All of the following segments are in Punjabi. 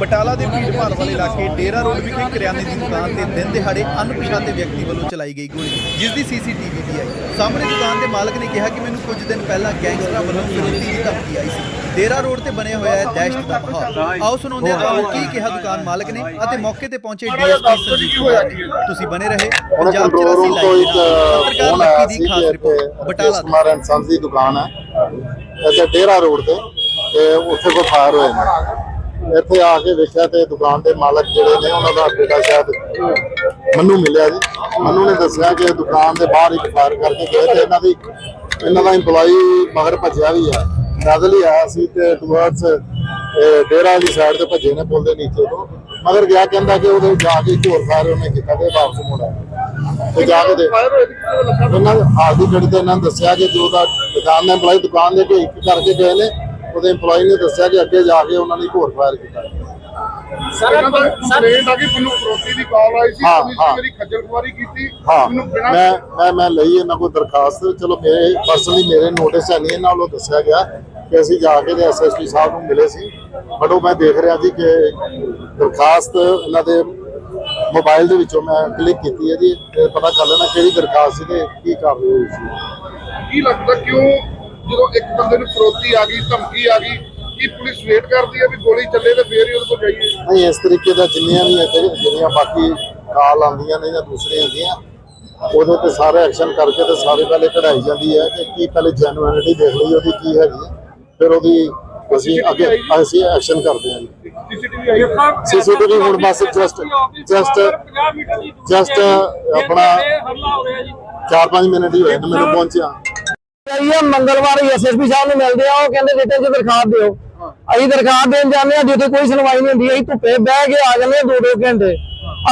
ਬਟਾਲਾ ਦੇ ਭੀੜਭਾੜ ਵਾਲੇ ਇਲਾਕੇ ਡੇਰਾ ਰੋਡ ਵਿਖੇ ਕਰਿਆਨੇ ਦੀ ਦੁਕਾਨ ਤੇ ਦਿਨ ਦਿਹਾੜੇ ਅਣਪਛਾਤੇ ਵਿਅਕਤੀ ਵੱਲੋਂ ਚਲਾਈ ਗਈ ਗੋਲੀ ਜਿਸ ਦੀ ਸੀਸੀਟੀਵੀ ਵੀ ਆਈ। ਸਾਹਮਣੇ ਦੁਕਾਨ ਦੇ ਮਾਲਕ ਨੇ ਕਿਹਾ ਕਿ ਮੈਨੂੰ ਕੁਝ ਦਿਨ ਪਹਿਲਾਂ ਗੈਂਗਸਟਰਾਂ ਵੱਲੋਂ ਫਿਰੋਤੀ ਦੀ ਧਮਕੀ ਆਈ ਸੀ। ਡੇਰਾ ਰੋਡ ਤੇ ਬਣਿਆ ਹੋਇਆ ਹੈ ਦਹਿਸ਼ਤ ਦਾ ਮਾਹੌਲ। ਆਓ ਸੁਣਾਉਂਦੇ ਹਾਂ ਤੁਹਾਨੂੰ ਕੀ ਕਿਹਾ ਦੁਕਾਨ ਮਾਲਕ ਨੇ ਅਤੇ ਮੌਕੇ ਤੇ ਪਹੁੰਚੇ ਡੀਐਸਪੀ ਸੰਜੀਵ ਕੁਮਾਰ ਤੁਸੀਂ ਬਣੇ ਰਹੇ। ਪੰਜਾਬ ਕੰਟਰੋਲ 84 ਰੂਮ ਤੋਂ ਲਾਈਵ ਇੱਕ ਪੱਤਰਕਾਰ ਫੋਨ ਆਇਆ ਲੱਕੀ ਦੀ ਖਾਸ ਰਿਪੋਰਟ ਬਟਾਲਾ। ਕੁਮਾਰ ਸੰਸ ਦੀ ਦੁਕਾਨ ਹੈ। ਇੱਥੇ ਡੇਰਾ ਰੋਡ ਤੇ ਤੇ ਉੱਥੇ ਕੋਈ ਫਾਇਰ ਹੋਏ ਨੇ ਇੱਥੇ ਆ ਕੇ ਵੇਖਿਆ ਤੇ ਦੁਕਾਨ ਦੇ ਮਾਲਕ ਜਿਹੜੇ ਨੇ ਉਹਨਾਂ ਦਾ ਬੇਟਾ ਸ਼ਾਇਦ ਮੰਨੂ ਮਿਲਿਆ ਜੀ। ਮੰਨੂ ਨੇ ਦੱਸਿਆ ਕਿ ਦੁਕਾਨ ਦੇ ਬਾਹਰ ਇੱਕ ਫਾਇਰ ਕਰਕੇ ਗਏ ਤੇ ਇਹਨਾਂ ਦੀ ਇਹਨਾਂ ਦਾ EMPLOYE ਮਗਰ ਭੱਜਿਆ ਵੀ ਹੈ। ਪੈਦਲ ਹੀ ਆਇਆ ਸੀ ਤੇ ਟੁਵਰਡਸ ਡੇਰਾ ਵਾਲੀ ਸਾਈਡ ਤੇ ਭੱਜੇ ਨੇ ਪੁਲ ਦੇ ਨੀਚੇ ਤੋਂ। ਮਗਰ ਗਿਆ ਕਹਿੰਦਾ ਕਿ ਉਹਦੇ ਜਾ ਕੇ ਇੱਕ ਹੋਰ ਫਾਇਰ ਉਹਨੇ ਕੀਤਾ ਤੇ ਵਾਪਸ ਮੁੜਿਆ ਤੇ ਜਾ ਕੇ ਦੇ ਉਹਨਾਂ ਹਾਲ ਦੀ ਘੜੀ ਤੇ ਇਹਨਾਂ ਨੇ ਦੱਸਿਆ ਕਿ ਜੋ ਦਾ ਦੁਕਾਨ ਦਾ EMPLOYE ਦੁਕਾਨ ਦੇ ਕੇ ਇੱਕ ਕਰਕੇ ਗਏ ਨੇ। ਉਹਦੇ EMPLOYE ਨੇ ਦੱਸਿਆ ਕਿ ਅੱਗੇ ਜਾ ਕੇ ਉਹਨਾਂ ਨੇ ਇੱਕ ਹੋਰ ਫਾਇਰ ਕੀਤਾ ਇਹਨਾਂ ਦਾ ਕੰਪਲੇਂਟ ਆ ਕਿ ਮੈਨੂੰ ਫਰੋਤੀ ਦੀ ਕਾਲ ਆਈ ਸੀ ਹਾਂ, ਤੁਸੀਂ ਹਾਂ। ਮੇਰੀ ਖੱਜਲ ਖੁਆਰੀ ਕੀਤੀ। ਹਾਂ ਮੈਨੂੰ ਬਿਨਾਂ ਮੈਂ ਮੈਂ ਮੈਂ ਲਈ ਇਹਨਾਂ ਕੋਲ ਦਰਖਾਸਤ। ਚਲੋ ਮੇਰੇ ਪਰਸਨਲੀ ਮੇਰੇ ਨੋਟਿਸ ਹੈ ਨਹੀਂ ਇਹਨਾਂ ਵੱਲੋਂ ਦੱਸਿਆ ਗਿਆ ਕਿ ਅਸੀਂ ਜਾ ਕੇ ਐਸਐਸਪੀ ਸਾਹਿਬ ਨੂੰ ਮਿਲੇ ਸੀ। ਬਟ ਉਹ ਮੈਂ ਦੇਖ ਰਿਹਾ ਸੀ ਕਿ ਦਰਖਾਸਤ ਇਹਨਾਂ ਦੇ ਮੋਬਾਈਲ ਦੇ ਵਿੱਚੋਂ ਮੈਂ ਕਲਿੱਕ ਕੀਤੀ ਹੈ ਜੀ। ਤੇ ਪਤਾ ਕਰ ਲੈਣਾ ਕਿਹੜੀ ਦਰਖਾਸਤ ਸੀ ਤੇ ਕੀ ਕਾਰਵਾਈ ਹੋਈ ਸੀ। ਕੀ ਲੱਗਦਾ ਕਿਉਂ ਜਦੋਂ ਇੱਕ ਬੰਦੇ ਨੂੰ ਫਰੋਤੀ ਆ ਗਈ ਧਮਕੀ ਆ ਗਈ ਕੀ ਪੁਲਿਸ ਵੇਟ ਕਰਦੀ ਹੈ ਵੀ ਗੋਲੀ ਚੱਲੇ ਤੇ ਫੇਰ ਹੀ ਉਹਦੇ ਕੋਲ ਜਾਈਏ? ਨਹੀਂ ਇਸ ਤਰੀਕੇ ਦਾ ਜਿੰਨੀਆਂ ਵੀ ਇੱਥੇ ਜਿਹੜੀਆਂ ਬਾਕੀ ਕਾਲ ਆਉਂਦੀਆਂ ਨੇ ਜਾਂ ਦੂਸਰੀਆਂ ਹੁੰਦੀਆਂ ਉਹਦੇ ਤੇ ਸਾਰੇ ਐਕਸ਼ਨ ਕਰਕੇ ਤੇ ਸਾਰੇ ਪਹਿਲੇ ਕਢਾਈ ਜਾਂਦੀ ਹੈ ਕਿ ਕੀ ਪਹਿਲੇ ਜੈਨੂਇਨਿਟੀ ਦੇਖ ਲਈ ਉਹਦੀ ਕੀ ਹੈਗੀ ਹੈ ਫਿਰ ਉਹਦੀ ਅਸੀਂ ਅੱਗੇ ਅਸੀਂ ਐਕਸ਼ਨ ਕਰਦੇ ਹਾਂ ਸੀਸੀਟੀਵੀ ਆਈ ਹੈ? ਸੀਸੀਟੀਵੀ ਹੁਣ ਬਸ ਜਸਟ ਜਸਟ ਜਸਟ ਆਪਣਾ 4-5 ਮਿੰਟ ਹੀ ਹੋਏ ਨੇ ਮੈਨੂੰ ਪਹੁੰਚਿਆ। ਇਹ ਮੰਗਲਵਾਰ ਐਸਐਸਪੀ ਸਾਹਿਬ ਨੂੰ ਮਿਲਦੇ ਆ, ਉਹ ਕਹਿੰਦੇ ਰਿਟਨ ਚ ਦਰਖਾਸਤ ਦਿਓ। ਅਸੀਂ ਦਰਖਾਸਤ ਦੇਣ ਜਾਂਦੇ ਆ ਜਿੱਥੇ ਕੋਈ ਸੁਣਵਾਈ ਨਹੀਂ ਹੁੰਦੀ, ਅਸੀਂ ਧੁੱਪੇ ਬਹਿ ਕੇ ਆ ਜਾਂਦੇ ਆ ਦੋ ਦੋ ਘੰਟੇ।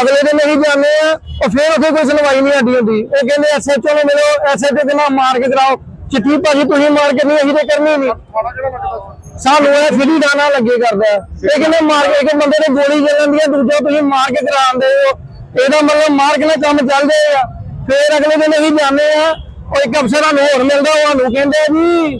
ਅਗਲੇ ਦਿਨ ਅਸੀਂ ਜਾਂਦੇ ਆ ਉਹ ਫਿਰ ਉੱਥੇ ਕੋਈ ਸੁਣਵਾਈ ਨਹੀਂ ਸਾਡੀ ਹੁੰਦੀ। ਉਹ ਕਹਿੰਦੇ ਐਸਐਚਓ ਨੂੰ ਮਿਲੋ ਐਸਐਚਓ ਦੇ ਨਾਲ ਮਾਰ ਕੇ ਕਰਾਓ। ਚਿੱਠੀ ਭਾਜੀ ਤੁਸੀਂ ਮਾਰ ਕੇ ਨਹੀਂ, ਅਸੀਂ ਤੇ ਕਰਨੀ ਨਹੀਂ। ਸਾਨੂੰ ਇਹ ਫਿਰੀ ਦਾਣਾ ਲੱਗੇ ਕਰਦਾ। ਇਹ ਕਹਿੰਦੇ ਮਾਰ ਕੇ, ਇੱਕ ਬੰਦੇ ਨੇ ਗੋਲੀ ਚੱਲਣ ਦੀ ਹੈ ਦੂਜਾ ਤੁਸੀਂ ਮਾਰ ਕੇ ਕਰਾਉਂਦੇ ਹੋ। ਇਹਦਾ ਮਤਲਬ ਮਾਰ ਕੇ ਨਾ ਕੰਮ ਚੱਲਦੇ ਆ ਫਿਰ ਅਗਲੇ ਦਿਨ ਅਸੀਂ ਜਾਂਦੇ ਆ ਉਹ ਇੱਕ ਅਫਸਰਾਂ ਨੂੰ ਹੋਰ ਮਿਲਦਾ, ਉਹ ਸਾਨੂੰ ਕਹਿੰਦੇ ਵੀ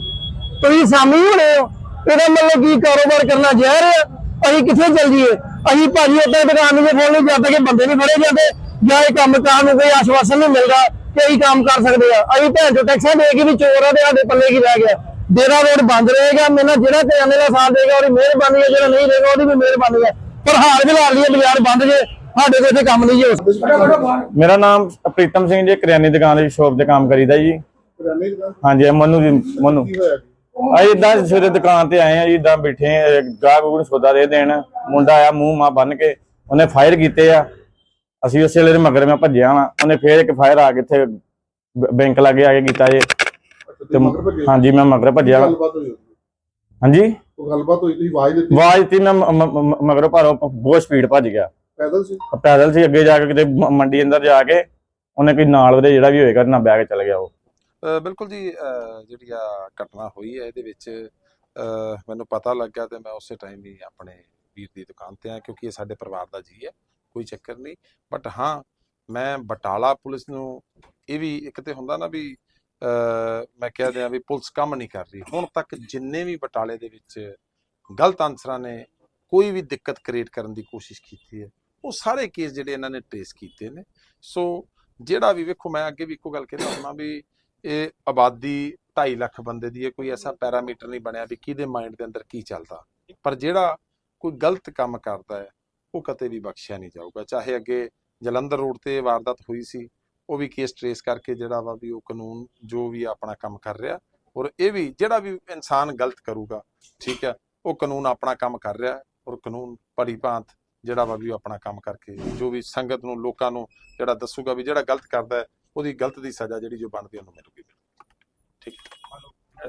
ਤੁਸੀਂ ਸਾਮੀ ਹੋਣੇ ਹੋ, ਇਹਦਾ ਮਤਲਬ ਕੀ ਕਾਰੋਬਾਰ ਕਰਨਾ ਜ਼ਹਿਰ ਹੈ ਅਸੀਂ ਕਿੱਥੇ ਚੱਲ ਜੀਏ ਅਸੀਂ ਭਾਜੀ ਉੱਤੇ ਦੁਕਾਨ ਦੇ ਫੋਨ ਨਹੀਂ ਜਦ ਤੱਕ ਬੰਦੇ ਨਹੀਂ ਫੜੇ ਜਾਂਦੇ ਜਾਂ ਇਹ ਕੰਮ ਕਾਰ ਨੂੰ ਕੋਈ ਆਸ਼ਵਾਸਨ ਨਹੀਂ ਮਿਲਦਾ ਕਿ ਅਸੀਂ ਕੰਮ ਕਰ ਸਕਦੇ ਆ। ਅਸੀਂ ਭੈਣ ਚੋ ਟੈਕਸਾਂ ਦੇ ਕੇ ਵੀ ਚੋਰ ਆ ਤੇ ਸਾਡੇ ਪੱਲੇ ਕੀ ਰਹਿ ਗਿਆ? ਡੇਰਾ ਰੋਡ ਬੰਦ ਰਹੇਗਾ, ਮੈਨਾਂ ਜਿਹੜਾ ਕਰਿਆਨੇ ਦਾ ਸਾਥ ਦੇਗਾ, ਉਹਦੀ ਮਿਹਰਬਾਨੀ ਹੈ ਜਿਹੜਾ ਨਹੀਂ ਦੇਗਾ, ਉਹਦੀ ਵੀ ਮਿਹਰਬਾਨੀ ਹੈ ਪਰ ਹਾਲ ਵੀ ਲਾ ਲਈ ਬਾਜ਼ਾਰ ਬੰਦ ਜੇ ਸਾਡੇ ਕੋਲ ਇੱਥੇ ਕੰਮ ਨਹੀਂ ਜੇ। ਹੋ ਸਕਦਾ ਮੇਰਾ ਨਾਮ ਪ੍ਰੀਤਮ ਸਿੰਘ ਜੀ ਕਰਿਆਨੇ ਦੀ ਦੁਕਾਨ ਦੀ ਸ਼ੋਪ ਤੇ ਕੰਮ ਕਰੀਦਾ ਜੀ। ਹਾਂਜੀ ਇਹ ਮਨੂ ਜੀ ਮਨੂ। ਅਸੀਂ ਇਦਾਂ ਸਵੇਰੇ ਦੁਕਾਨ ਤੇ ਆਏ ਆ ਜੀ ਇਦਾਂ ਬੈਠੇ ਆ, ਗਾਹਕ ਨੂੰ ਸੌਦਾ ਦੇ ਦੇਣ। ਮੁੰਡਾ ਆਇਆ ਮੂੰਹ ਮਾ ਬੰਨ ਕੇ ਉਹਨੇ ਫਾਇਰ ਕੀਤੇ ਆ। ਅਸੀਂ ਉਸੇ ਵੇਲੇ ਮਗਰ ਮੈਂ ਭੱਜਿਆ ਵਾਂ। ਉਹਨੇ ਫੇਰ ਇੱਕ ਫਾਇਰ ਆ ਕੇ ਇੱਥੇ ਬ- ਬੈਂਕ ਲਾਗੇ ਆ ਕੇ ਕੀਤਾ ਜੀ ਤੇ ਹਾਂਜੀ ਮੈਂ ਮਗਰ ਭੱਜਿਆ ਵਾਂ। ਗੱਲਬਾਤ ਹੋਈ ਹਾਂਜੀ? ਉਹ ਗੱਲਬਾਤ ਹੋਈ ਤੁਸੀਂ ਆਵਾਜ਼ ਦਿੱਤੀ? ਆਵਾਜ਼ ਤੀ ਮੈਂ ਮ- ਮ- ਮ- ਮਗਰੋਂ ਭਾਰੋਂ ਬਹੁਤ ਸਪੀਡ ਭੱਜ ਗਿਆ। ਪੈਦਲ ਸੀ? ਪੈਦਲ ਸੀ ਅੱਗੇ ਜਾ ਕੇ ਕਿਤੇ ਮ- ਮੰਡੀ ਅੰਦਰ ਜਾ ਕੇ ਉਹਨੇ ਕੋਈ ਨਾਲ ਉਹਦੇ ਜਿਹੜਾ ਵੀ ਹੋਏਗਾ ਨਾ ਕੇ ਚਲ ਗਿਆ ਉਹ। ਅ, ਬਿਲਕੁਲ ਜੀ ਅ, ਜਿਹੜੀ ਆ ਘਟਨਾ ਹੋਈ ਹੈ ਇਹਦੇ ਵਿੱਚ ਅ, ਮੈਨੂੰ ਪਤਾ ਲੱਗਿਆ ਤੇ ਮੈਂ ਉਸੇ ਟਾਈਮ ਹੀ ਆਪਣੇ ਵੀਰ ਦੀ ਦੁਕਾਨ ਤੇ ਆ ਕਿਉਂਕਿ ਇਹ ਸਾਡੇ ਪਰਿਵਾਰ ਦਾ ਜੀ ਹੈ ਕੋਈ ਚੱਕਰ ਨਹੀਂ। ਬਟ ਹਾਂ ਮੈਂ ਬਟਾਲਾ ਪੁਲਿਸ ਨੂੰ ਇਹ ਵੀ ਇੱਕ ਤੇ ਹੁੰਦਾ ਨਾ ਵੀ ਅ, ਮੈਂ ਕਹਿ ਦਿਆਂ ਵੀ ਪੁਲਿਸ ਕੰਮ ਨਹੀਂ ਕਰ ਰਹੀ। ਹੁਣ ਤੱਕ ਜਿੰਨੇ ਵੀ ਬਟਾਲੇ ਦੇ ਵਿੱਚ ਗਲਤ ਅਨਸਰਾਂ ਨੇ ਕੋਈ ਵੀ ਦਿੱਕਤ ਕ੍ਰੀਏਟ ਕਰਨ ਦੀ ਕੋਸ਼ਿਸ਼ ਕੀਤੀ ਹੈ ਉਹ ਸਾਰੇ ਕੇਸ ਜਿਹੜੇ ਇਹਨਾਂ ਨੇ ਟ੍ਰੇਸ ਕੀਤੇ ਨੇ। ਸੋ ਜਿਹੜਾ ਵੀ ਵੇਖੋ ਮੈਂ ਅੱਗੇ ਵੀ ਇੱਕੋ ਗੱਲ ਕਹਿੰਦਾ ਹੁੰਦਾ ਵੀ ਇਹ ਆਬਾਦੀ 2.5 ਲੱਖ ਬੰਦੇ ਦੀ ਹੈ ਕੋਈ ਐਸਾ ਪੈਰਾਮੀਟਰ ਨਹੀਂ ਬਣਿਆ ਵੀ ਕਿਹਦੇ ਮਾਈਂਡ ਦੇ ਅੰਦਰ ਕੀ ਚੱਲਦਾ। ਪਰ ਜਿਹੜਾ ਕੋਈ ਗਲਤ ਕੰਮ ਕਰਦਾ ਹੈ ਉਹ ਕਦੇ ਵੀ ਬਖਸ਼ਿਆ ਨਹੀਂ ਜਾਊਗਾ। ਚਾਹੇ ਅੱਗੇ ਜਲੰਧਰ ਰੋਡ ਤੇ ਵਾਰਦਾਤ ਹੋਈ ਸੀ ਉਹ ਵੀ ਕੇਸ ਟ੍ਰੇਸ ਕਰਕੇ ਜਿਹੜਾ ਵਾ ਵੀ ਉਹ ਕਾਨੂੰਨ ਜੋ ਵੀ ਆਪਣਾ ਕੰਮ ਕਰ ਰਿਹਾ ਔਰ ਇਹ ਵੀ ਜਿਹੜਾ ਵੀ ਇਨਸਾਨ ਗਲਤ ਕਰੂਗਾ ਠੀਕ ਹੈ ਉਹ ਕਾਨੂੰਨ ਆਪਣਾ ਕੰਮ ਕਰ ਰਿਹਾ ਔਰ ਕਾਨੂੰਨ ਭਲੀਭਾਂਤ ਜਿਹੜਾ ਵਾ ਵੀ ਉਹ ਆਪਣਾ ਕੰਮ ਕਰਕੇ, ਜੋ ਵੀ ਸੰਗਤ ਨੂੰ, ਲੋਕਾਂ ਨੂੰ ਜਿਹੜਾ ਦੱਸੂਗਾ ਵੀ ਜਿਹੜਾ ਗਲਤ ਕਰਦਾ ਉਹਦੀ ਗਲਤ ਦੀ ਸਜ਼ਾ ਜਿਹੜੀ ਜੋ ਬਣਦੀ ਹੈ, ਉਹਨੂੰ ਮਿਲੂਗੀ। ਠੀਕ।